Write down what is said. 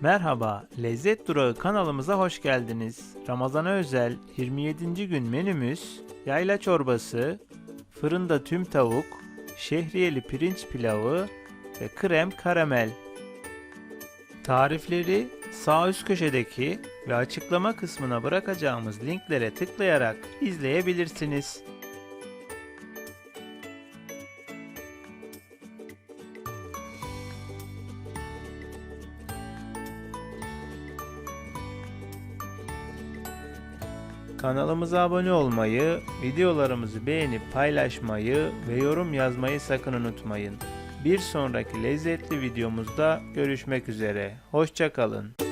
Merhaba, Lezzet Durağı kanalımıza hoş geldiniz. Ramazana özel 27. gün menümüz yayla çorbası, fırında tüm tavuk, şehriyeli pirinç pilavı ve krem karamel. Tarifleri sağ üst köşedeki ve açıklama kısmına bırakacağımız linklere tıklayarak izleyebilirsiniz. Kanalımıza abone olmayı, videolarımızı beğenip paylaşmayı ve yorum yazmayı sakın unutmayın. Bir sonraki lezzetli videomuzda görüşmek üzere. Hoşçakalın.